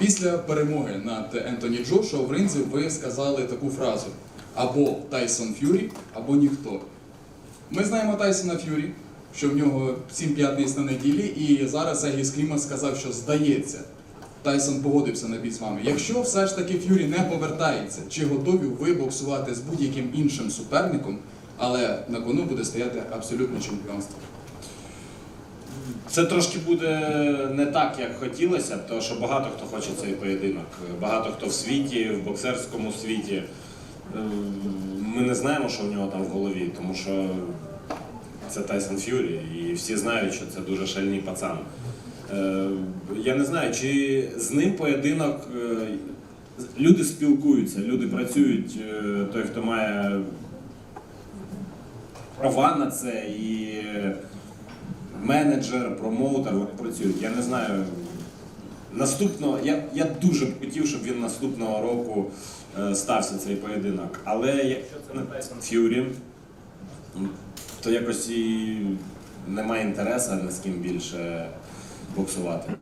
Після перемоги над Ентоні Джошуа ринзі ви сказали таку фразу: або Тайсон Ф'юрі, або ніхто. Ми знаємо Тайсона Ф'юрі, що в нього 7 п'ятниць на неділі, і зараз Егіс Клімас сказав, що здається. Тайсон погодився на бій з вами. Якщо все ж таки Ф'юрі не повертається, чи готові ви боксувати з будь-яким іншим суперником, але на кону буде стояти абсолютне чемпіонство? Це трошки буде не так, як хотілося, тому що багато хто хоче цей поєдинок. Багато хто в світі, в боксерському світі. Е, Ми не знаємо, що в нього там в голові, тому що це Тайсон Ф'юрі, і всі знають, що це дуже шальний пацан. Е, Я не знаю, чи з ним поєдинок. е, Люди спілкуються, люди працюють. Той, хто має права на це і менеджер, промоутер, вони працюють. Я не знаю. Наступного, я, я дуже б хотів, щоб він наступного року е, стався цей поєдинок. Але якщо це не Тайсон Ф'юрі, то якось і немає інтересу ні з ким більше боксувати.